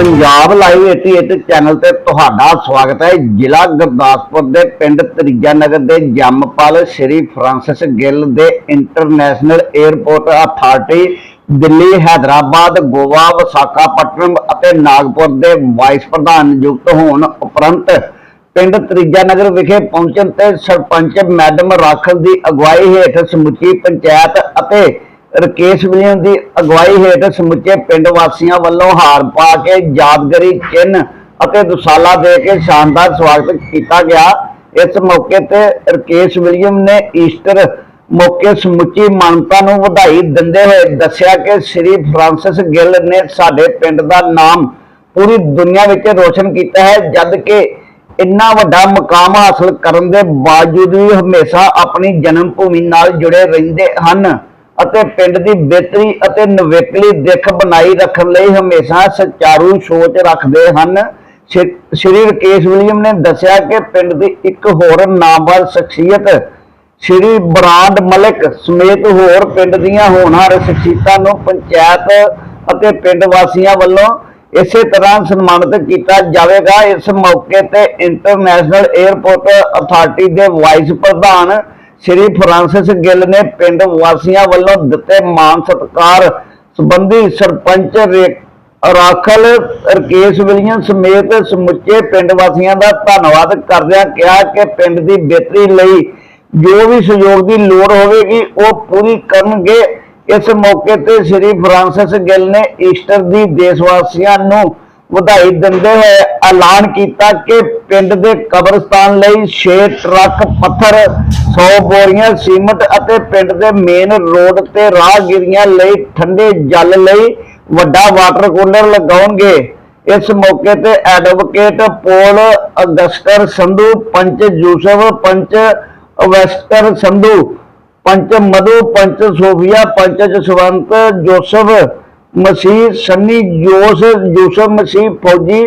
Punjab live 88 channel ਤੇ ਤੁਹਾਡਾ ਸਵਾਗਤ ਹੈ। ਜ਼ਿਲ੍ਹਾ ਗੁਰਦਾਸਪੁਰ ਦੇ ਪਿੰਡ ਤਰੀਜਾ ਨਗਰ ਦੇ ਜੰਮਪਲ ਸ਼੍ਰੀ ਫਰਾਂਸਿਸ ਗਿੱਲ ਦੇ international airport authority, Delhi, Hyderabad, Goa, Visakhapatnam ਅਤੇ ਨਾਗਪੁਰ ਦੇ ਵਾਈਸ ਪ੍ਰਧਾਨ ਨਿਯੁਕਤ ਹੋਣ ਉਪਰੰਤ ਪਿੰਡ ਤਰੀਜਾ ਨਗਰ ਵਿਖੇ ਪਹੁੰਚਣ ਤੇ ਸਰਪੰਚ ਮੈਡਮ ਰਾਖਲ ਦੀ ਅਗਵਾਈ ਹੇਠ ਸਮੁੱਚੀ ਪੰਚਾਇਤ ਅਤੇ ਰਕੇਸ਼ ਵਿਲੀਅਮ ਦੀ ਅਗਵਾਈ ਹੇਠ ਸਮੁੱਚੇ ਪਿੰਡ ਵਾਸੀਆਂ ਵੱਲੋਂ ਹਾਰ ਪਾ ਕੇ ਯਾਦਗਰੀ ਚਿੰਨ੍ਹ ਅਤੇ ਦੁਸਾਲਾ ਦੇ ਕੇ ਸ਼ਾਨਦਾਰ ਸਵਾਗਤ ਕੀਤਾ ਗਿਆ। ਇਸ ਮੌਕੇ ਤੇ ਰਕੇਸ਼ ਵਿਲੀਅਮ ਨੇ ਈਸਟਰ ਮੌਕੇ ਸਮੁੱਚੀ ਮਾਨਤਾ ਨੂੰ ਵਧਾਈ ਦਿੰਦੇ ਹੋਏ ਦੱਸਿਆ ਕਿ ਸ੍ਰੀ ਫਰਾਂਸਿਸ ਗਿੱਲ ਨੇ ਸਾਡੇ ਪਿੰਡ ਦਾ ਨਾਮ ਪੂਰੀ ਦੁਨੀਆ ਵਿੱਚ ਰੋਸ਼ਨ ਕੀਤਾ ਹੈ, ਜਦ ਕਿ ਇੰਨਾ ਵੱਡਾ ਮੁਕਾਮ ਹਾਸਲ ਕਰਨ ਦੇ ਬਾਵਜੂਦ ਵੀ ਹਮੇਸ਼ਾ ਆਪਣੀ ਜਨਮ ਭੂਮੀ ਨਾਲ ਜੁੜੇ ਰਹਿੰਦੇ ਹਨ। ਅਤੇ ਪਿੰਡ ਦੀ ਬਿਹਤਰੀ ਅਤੇ ਨਵੇਕਲੀ ਦਿੱਖ ਬਣਾਈ ਰੱਖਣ ਲਈ ਹਮੇਸ਼ਾ ਸਚਾਰੂ ਸੋਚ ਰੱਖਦੇ ਹਨ। ਸ਼੍ਰੀ ਰਕੇਸ਼ ਵਿਲੀਅਮ ਨੇ ਦੱਸਿਆ ਕਿ ਪਿੰਡ ਦੀ ਇੱਕ ਹੋਰ ਨਾਮਵਰ ਸ਼ਖਸੀਅਤ, ਸ਼੍ਰੀ ਬਰਾਂਡ ਮਲਿਕ ਸਮੇਤ ਹੋਰ ਪਿੰਡ ਦੀਆਂ ਹੋਣਹਾਰ ਸ਼ਖਸੀਅਤਾਂ ਨੂੰ ਪੰਚਾਇਤ ਅਤੇ ਪਿੰਡ ਵਾਸੀਆਂ ਵੱਲੋਂ ਇਸੇ ਤਰ੍ਹਾਂ ਸਨਮਾਨਿਤ ਕੀਤਾ ਜਾਵੇਗਾ। ਇਸ ਮੌਕੇ ਤੇ ਇੰਟਰਨੈਸ਼ਨਲ 에ਅਰਪੋਰਟ ਅਥਾਰਟੀ ਦੇ ਵਾਈਸ ਪ੍ਰਧਾਨ ਸ਼੍ਰੀ ਫਰਾਂਸਿਸ ਗਿੱਲ ਨੇ ਪਿੰਡ ਵਾਸੀਆਂ ਵੱਲੋਂ ਦਿੱਤੇ ਮਾਨ ਸਤਿਕਾਰ ਸੰਬੰਧੀ ਸਰਪੰਚ ਰਾਖਲ ਰਕੇਸ਼ ਵਿਲੀਅਮ ਸਮੇਤ ਸਮੁੱਚੇ ਪਿੰਡ ਵਾਸੀਆਂ ਦਾ ਧੰਨਵਾਦ ਕਰਦਿਆਂ ਕਿਹਾ ਕਿ ਪਿੰਡ ਦੀ ਬਿਹਤਰੀ ਲਈ ਜੋ ਵੀ ਸਹਿਯੋਗ ਦੀ ਲੋੜ ਹੋਵੇਗੀ, ਉਹ ਪੂਰੀ ਕਰਨਗੇ। ਇਸ ਮੌਕੇ ਤੇ ਸ਼੍ਰੀ ਫਰਾਂਸਿਸ ਗਿੱਲ ਨੇ ਈਸਟਰ ਦੀ ਦੇਸ਼ ਵਾਸੀਆਂ ਨੂੰ ਵਧਾਈ ਦਿੰਦੇ ਹੋਏ ਐਲਾਨ ਕੀਤਾ ਕਿ ਪਿੰਡ ਦੇ ਕਬਰਸਤਾਨ ਲਈ 6 ਟਰੱਕ, ਪੱਥਰ 100 ਬੋਰੀਆਂ, ਸੀਮਟ ਅਤੇ ਪਿੰਡ ਦੇ ਮੇਨ ਰੋਡ ਤੇ ਰਾਹਗੀਰੀਆਂ ਲਈ ਠੰਡੇ ਜਲ ਲਈ ਵੱਡਾ ਵਾਟਰ ਕੂਲਰ ਲਗਾਉਣਗੇ। ਇਸ ਮੌਕੇ ਤੇ ਐਡਵੋਕੇਟ ਪੋਲ ਅਗਸਟਰ ਸੰਧੂ ਪੰਚ ਯੂਸਫ ਪੰਚ ਅਵੈਸਟਰ ਸੰਧੂ ਪੰਚ ਮਧੂ ਪੰਚ ਸੋਫੀਆ ਪੰਚ Jaswant Joseph Masih Sunny Jose Joseph Masih ਫੌਜੀ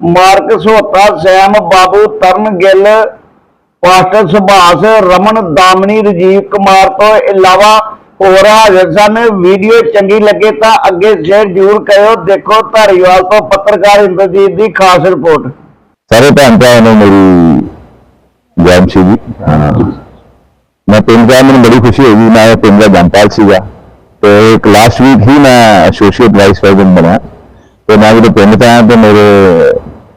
ਮਾਰਕ ਸੋਤਾ ਸੈਮ ਬਾਬੂ, ਤਰਨ ਗਿੱਲ, ਪਾਸਟਰ ਸੁਭਾਸ਼, ਰਮਨ ਦਾਮਨੀ ਰਜੀਵ ਕੁਮਾਰ ਤੋਂ ਇਲਾਵਾ ਹੋਰ ਹਾਜ਼ਰ ਸਨ। ਵੀਡੀਓ ਚੰਗੀ ਲੱਗੇ ਤਾਂ ਅੱਗੇ ਸ਼ੇਅਰ ਜ਼ਰੂਰ ਕਰਿਓ। ਦੇਖੋ ਧਾਰੀਵਾਲ ਤੋਂ ਪੱਤਰਕਾਰ ਇੰਦਰਜੀਤ ਦੀ ਖਾਸ ਰਿਪੋਰਟ। ਸਾਰੇ ਭੈਣ ਭਰਾਵਾਂ ਨੂੰ ਮੇਰੀ ਜੈ ਮਸੀਹ ਜੀ। ਮੈਂ ਪਿੰਡ ਦਾ, ਮੈਨੂੰ ਬੜੀ ਖੁਸ਼ੀ ਹੋਈ ਮੈਂ ਪਿੰਡ ਦਾ ਜੰਪਾਲ ਸੀਗਾ। ਤੇ ਇੱਕ ਲਾਸਟ ਵੀਕ ਹੀ ਮੈਂ ਐਸੋਸੀਏਟ ਵਾਈਸ ਪ੍ਰੈਜ਼ੀਡੈਂਟ ਬਣਿਆ ਤੇ ਮੈਂ ਜਦੋਂ ਪਿੰਡ ਤੋਂ ਆਇਆ ਤੇ ਮੇਰੇ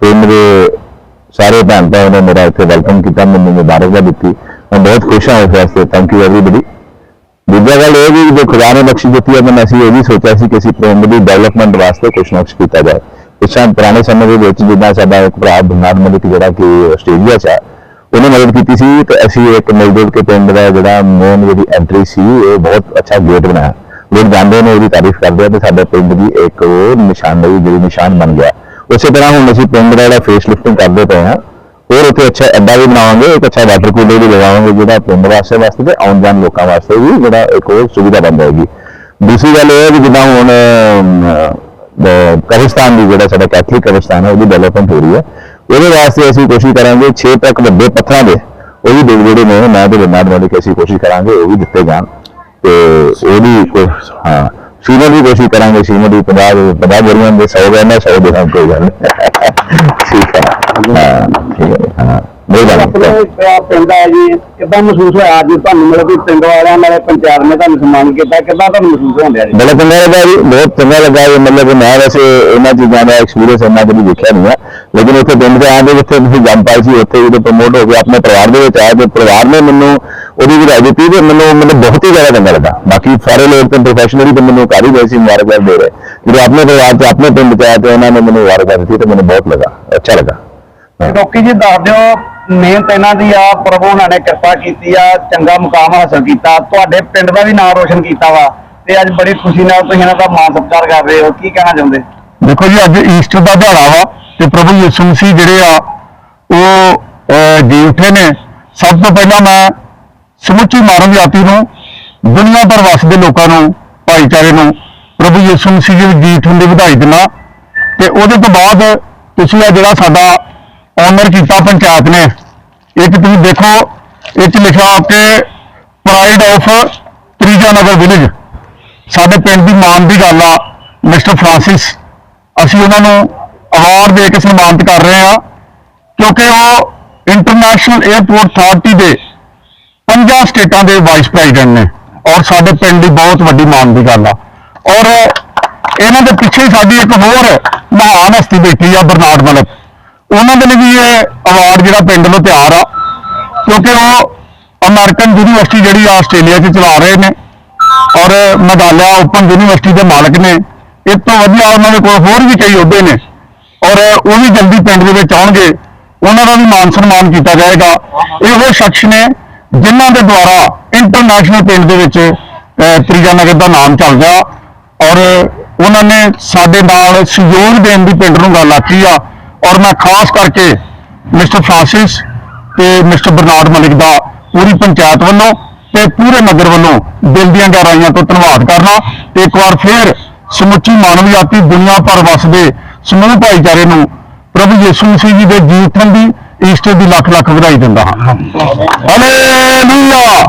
ਪਿੰਡ ਦੇ ਸਾਰੇ ਭੈਣ ਭਰਾਵਾਂ ਨੇ ਮੇਰਾ ਇੱਥੇ ਵੈਲਕਮ ਕੀਤਾ ਮੈਨੂੰ ਮੁਬਾਰਕਬਾਦ ਦਿੱਤੀ ਮੈਂ ਬਹੁਤ ਖੁਸ਼ ਹਾਂ ਇਸ ਵਾਸਤੇ ਥੈਂਕ ਯੂ ਐਵਰੀਬਡੀ ਦੂਜਾ ਗੱਲ ਇਹ ਵੀ ਜੋ ਖੁਦਾ ਨੇ ਬਖਸ਼ੀ ਦਿੱਤੀ ਹੈ ਮੈਂ ਅਸੀਂ ਇਹ ਵੀ ਸੋਚਿਆ ਸੀ ਕਿ ਅਸੀਂ ਪਿੰਡ ਦੀ ਡਿਵੈਲਪਮੈਂਟ ਵਾਸਤੇ ਕੁਛ ਨਾ ਕੁਛ ਕੀਤਾ ਜਾਏ ਇਸ ਤਰ੍ਹਾਂ ਪੁਰਾਣੇ ਸਮੇਂ ਦੇ ਵਿੱਚ ਜਿੱਦਾਂ ਸਾਡਾ ਇੱਕ ਭਰਾ ਬਨਾਦ ਮਲਿਕ ਜਿਹੜਾ ਕਿ ਆਸਟ੍ਰੇਲੀਆ 'ਚ ਆ ਉਹਨੇ ਮਦਦ ਕੀਤੀ ਸੀ ਤੇ ਅਸੀਂ ਇੱਕ ਮਿਲ ਜੁਲ ਕੇ ਪਿੰਡ ਦਾ ਜਿਹੜਾ ਮੇਨ ਜਿਹੜੀ ਐਂਟਰੀ ਸੀ ਇਹ ਬਹੁਤ ਅੱਛਾ ਗੇਟ ਬਣਾਇਆ ਲੋਕ ਜਾਂਦੇ ਨੇ ਉਹਦੀ ਤਾਰੀਫ ਕਰਦੇ ਆ ਤੇ ਸਾਡੇ ਪਿੰਡ ਦੀ ਇੱਕ ਉਹ ਨਿਸ਼ਾਨਦੇਹੀ ਜਿਹੜੀ ਨਿਸ਼ਾਨ ਬਣ ਗਿਆ ਉਸੇ ਤਰ੍ਹਾਂ ਹੁਣ ਅਸੀਂ ਪਿੰਡ ਦਾ ਜਿਹੜਾ ਫੇਸ ਲਿਫਟਿੰਗ ਕਰਦੇ ਪਏ ਹਾਂ ਹੋਰ ਉੱਥੇ ਅੱਛਾ ਅੱਡਾ ਵੀ ਬਣਾਵਾਂਗੇ ਇੱਕ ਅੱਛਾ ਵਾਟਰ ਕੂਲਰ ਵੀ ਲਗਾਵਾਂਗੇ ਜਿਹੜਾ ਪਿੰਡ ਵਾਸਤੇ ਵਾਸਤੇ ਤੇ ਆਉਣ ਜਾਣ ਲੋਕਾਂ ਵਾਸਤੇ ਵੀ ਜਿਹੜਾ ਇੱਕ ਹੋਰ ਸੁਵਿਧਾ ਬਣ ਜਾਏਗੀ ਦੂਸਰੀ ਗੱਲ ਇਹ ਹੈ ਕਿ ਜਿੱਦਾਂ ਹੁਣ ਅਮ, ਅਹ, ਕਬਰਸਤਾਨ ਦੀ ਜਿਹੜਾ ਸਾਡਾ ਕੈਥਲਿਕ ਕਬਰਸਤਾਨ ਹੈ ਉਹਦੀ ਡਿਵੈਲਪਮੈਂਟ ਹੋ ਰਹੀ ਹੈ ਉਹਦੇ ਵਾਸਤੇ ਅਸੀਂ ਕੋਸ਼ਿਸ਼ ਕਰਾਂਗੇ 6 ਤੱਕ ਵੱਡੇ ਪੱਥਰਾਂ ਦੇ ਉਹ ਵੀ ਜਿਹੜੇ ਜਿਹੜੇ ਨੇ ਮੈਂ ਤੇ ਬਨਾਦ ਵਾਲੇ ਕਿ ਅਸੀਂ ਕੋਸ਼ਿਸ਼ ਕਰਾਂਗੇ ਉਹ ਵੀ ਦਿੱਤੇ ਜਾਣ ਤੇ ਉਹਦੀ ਕੋ- ਹਾਂ ਸੀਮਾ ਦੀ ਕੋਸ਼ਿਸ਼ ਕਰਾਂਗੇ ਸੀਮਾ ਦੀ 50 50 ਬੋਰੀਆਂ ਦੇ 100 ਗਏ ਨਾ 100 ਦੇ ਕੋਈ ਗੱਲ ਨਹੀਂ। ਠੀਕ ਹੈ ਹਾਂ ਠੀਕ ਹੈ ਹਾਂ ਮਿਹਰਬਾਨੀ ਆਪਣੇ ਪਿੰਡ ਹੈ ਜੀ ਕਿੱਦਾਂ ਮਹਿਸੂਸ ਹੋਇਆ ਅੱਜ ਤੁਹਾਨੂੰ ਮਤਲਬ ਕਿ ਪਿੰਡ ਵਾਲਿਆਂ ਨਾਲੇ ਪੰਚਾਇਤ ਨੇ ਤੁਹਾਨੂੰ ਸਨਮਾਨ ਕੀਤਾ ਕਿੱਦਾਂ ਤੁਹਾਨੂੰ ਮਹਿਸੂਸ ਡਿਆ ਜੀ ਬੜਾ ਚੰਗਾ ਲੱਗਾ ਜੀ ਬਹੁਤ ਚੰਗਾ ਲੱਗਾ ਜੀ ਮਤਲਬ ਮੈਂ ਵੈਸੇ ਇਹਨਾਂ ਚੀਜ਼ਾਂ ਦਾ ਐਕਸਪੀਰੀਅੰਸ ਇੰਨਾ ਕਦੀ ਦੇਖਿਆ ਨਹੀਂ ਹੈ ਲੇਕਿਨ ਉੱਥੇ ਪਿੰਡ ਦੇ ਆਂਦੇ ਜਿੱਥੇ ਤੁਸੀਂ ਜੰਪਾਲ ਸੀ ਉੱਥੇ ਜਦੋਂ ਪ੍ਰਮੋਟ ਹੋ ਕੇ ਆਪਣੇ ਪਰਿਵਾਰ ਦੇ ਵਿੱਚ ਆਇਆ ਤੇ ਪਰਿਵਾਰ ਨੇ ਮੈਨੂੰ ਉਹਦੀ ਵਧਾਈ ਦਿੱਤੀ ਤੇ ਮੈਨੂੰ ਮੈਨੂੰ ਬਹੁਤ ਹੀ ਜ਼ਿਆਦਾ ਚੰਗਾ ਲੱਗਾ। ਬਾਕੀ ਸਾਰੇ ਲੋਕ ਤਾਂ ਪ੍ਰੋਫੈਸ਼ਨਲੀ ਤੇ ਮੈਨੂੰ ਕਰ ਰਹੇ ਸੀ ਮੁਬਾਰਕਬਾਦ ਦੇ ਰਹੇ। ਜਦੋਂ ਆਪਣੇ ਪਰਿਵਾਰ ਚ ਆਪਣੇ ਪਿੰਡ ਆਇਆ ਤੇ ਉਹਨਾਂ ਨੇ ਮੈਨੂੰ ਮੁਬਾਰਕਬਾਦ ਦਿੱਤੀ ਤੇ ਮੈਨੂੰ ਬਹੁਤ ਲੱਗਾ ਅੱਛਾ ਲੱਗਾ। ਡੋਕੀ ਜੀ ਦੱਸ ਦਿਓ ਮਿਹਨਤ ਇਹਨਾਂ ਦੀ ਆ ਪ੍ਰਭੂ ਉਹਨਾਂ ਨੇ ਕਿਰਪਾ ਕੀਤੀ ਆ ਚੰਗਾ ਮੁਕਾਮ ਹਾਸਲ ਕੀਤਾ। ਤੁਹਾਡੇ ਪਿੰਡ ਦਾ ਵੀ ਨਾਮ ਰੋਸ਼ਨ ਕੀਤਾ ਵਾ ਤੇ ਅੱਜ ਬੜੀ ਖੁਸ਼ੀ ਨਾਲ ਤੁਸੀਂ ਇਹਨਾਂ ਦਾ ਮਾਣ ਸਤਿਕਾਰ ਕਰ ਰਹੇ ਹੋ। ਕੀ ਕਹਿਣਾ ਚਾਹੁੰਦੇ? ਦੇਖੋ ਜੀ ਅੱਜ ਈਸਟਰ ਦਾ ਦਿਹਾੜਾ ਵਾ ਤੇ ਪ੍ਰਭੂ ਯਿਸੂ ਮਸੀਹ ਜਿਹੜੇ ਆ ਉਹ ਜੀ ਉੱਠੇ ਨੇ। ਸਭ ਤੋਂ ਪਹਿਲਾਂ ਮੈਂ ਸਮੁੱਚੀ ਮਾਨਵ ਜਾਤੀ ਨੂੰ, ਦੁਨੀਆ ਭਰ ਵਸਦੇ ਲੋਕਾਂ ਨੂੰ, ਭਾਈਚਾਰੇ ਨੂੰ, ਪ੍ਰਭੂ ਯਿਸੂ ਮਸੀਹ ਜੀ ਦੇ ਜੀ ਉੱਠਣ ਵਧਾਈ ਦਿੰਦਾ। ਤੇ ਉਹਦੇ ਤੋਂ ਬਾਅਦ ਤੁਸੀਂ ਆ ਜਿਹੜਾ ਸਾਡਾ ਆਨਰ ਕੀਤਾ ਪੰਚਾਇਤ ਨੇ, ਇਹ ਤੁਸੀਂ ਦੇਖੋ, ਇਹ 'ਚ ਲਿਖਿਆ ਕਿ pride of Trija Nagar village ਸਾਡੇ ਪਿੰਡ ਦੀ ਮਾਣ ਦੀ ਗੱਲ ਆ, ਮਿਸਟਰ ਫਰਾਂਸਿਸ। ਅਸੀਂ ਉਹਨਾਂ ਨੂੰ ਅਵਾਰਡ ਦੇ ਕੇ ਸਨਮਾਨਿਤ ਕਰ ਰਹੇ ਹਾਂ, ਕਿਉਂਕਿ ਉਹ ਇੰਟਰਨੈਸ਼ਨਲ 에ਅਰਪੋਰਟ ਅਥਾਰਟੀ ਦੇ ਪੰਜਾਂ ਸਟੇਟਾਂ ਦੇ ਵਾਈਸ ਪ੍ਰੈਜ਼ੀਡੈਂਟ ਨੇ। ਔਰ ਸਾਡੇ ਪਿੰਡ ਦੀ ਬਹੁਤ ਵੱਡੀ ਮਾਣ ਦੀ ਗੱਲ ਆ। ਔਰ ਇਹਨਾਂ ਦੇ ਪਿੱਛੇ ਹੀ ਸਾਡੀ ਇੱਕ ਹੋਰ ਮਹਾਨ ਹਸਤੀ ਬੈਠੀ ਆ ਬਰਨਾਰਡ ਮਲਕ। ਉਹਨਾਂ ਦੇ ਲਈ ਵੀ ਇਹ ਅਵਾਰਡ ਜਿਹੜਾ ਪਿੰਡ ਨੂੰ ਤਿਆਰ ਆ, ਕਿਉਂਕਿ ਉਹ ਅਮਰੀਕਨ ਯੂਨੀਵਰਸਿਟੀ ਜਿਹੜੀ ਆ, ਆਸਟ੍ਰੇਲੀਆ 'ਚ ਚਲਾ ਰਹੇ ਨੇ। ਔਰ ਮੈਦਾਲਿਆ ਓਪਨ ਯੂਨੀਵਰਸਿਟੀ ਦੇ ਮਾਲਕ ਨੇ। ਇਸ ਤੋਂ ਵਧੀਆ ਉਹਨਾਂ ਦੇ ਕੋਲ ਹੋਰ ਵੀ ਕਈ ਅਹੁਦੇ ਨੇ। ਔਰ ਉਹ ਵੀ ਜਲਦੀ ਪਿੰਡ ਦੇ ਵਿੱਚ ਆਉਣਗੇ। ਉਹਨਾਂ ਦਾ ਵੀ ਮਾਨ ਸਨਮਾਨ ਕੀਤਾ ਜਾਏਗਾ। ਇਹ ਉਹ ਸ਼ਖਸ ਨੇ ਜਿਨ੍ਹਾਂ ਦੇ ਦੁਆਰਾ ਇੰਟਰਨੈਸ਼ਨਲ ਪਿੰਡ ਦੇ ਵਿੱਚ ਅਹ, ਤ੍ਰਿਜਾ ਨਗਰ ਦਾ ਨਾਮ ਚੱਲ ਗਿਆ ਔਰ ਉਹਨਾਂ ਨੇ ਸਾਡੇ ਨਾਲ ਸਹਿਯੋਗ ਦੇਣ ਦੀ ਪਿੰਡ ਨੂੰ ਗੱਲ ਆਖੀ ਆ ਔਰ ਮੈਂ ਖਾਸ ਕਰਕੇ ਮਿਸਟਰ ਫਰਾਂਸਿਸ ਤੇ ਮਿਸਟਰ ਬਰਨਾਰਡ ਮਲਿਕ ਦਾ ਪੂਰੀ ਪੰਚਾਇਤ ਵੱਲੋਂ ਤੇ ਪੂਰੇ ਨਗਰ ਵੱਲੋਂ ਦਿਲ ਦੀਆਂ ਗਹਿਰਾਈਆਂ ਤੋਂ ਧੰਨਵਾਦ ਕਰਨਾ। ਤੇ ਇੱਕ ਵਾਰ ਫੇਰ ਸਮੁੱਚੀ ਮਾਨਵਜਾਤੀ ਦੁਨੀਆ ਭਰ ਵਸਦੇ ਸਮੂਹ ਭਾਈਚਾਰੇ ਨੂੰ ਪ੍ਰਭੂ ਯਿਸੂ ਮਸੀਹ ਜੀ ਦੇ ਜੀ ਦੀ ਈਸਟਰ ਦੀ ਲੱਖ ਲੱਖ ਵਧਾਈ ਦਿੰਦਾ ਹਾਂ। ਹਾਲੇਲੂਇਆ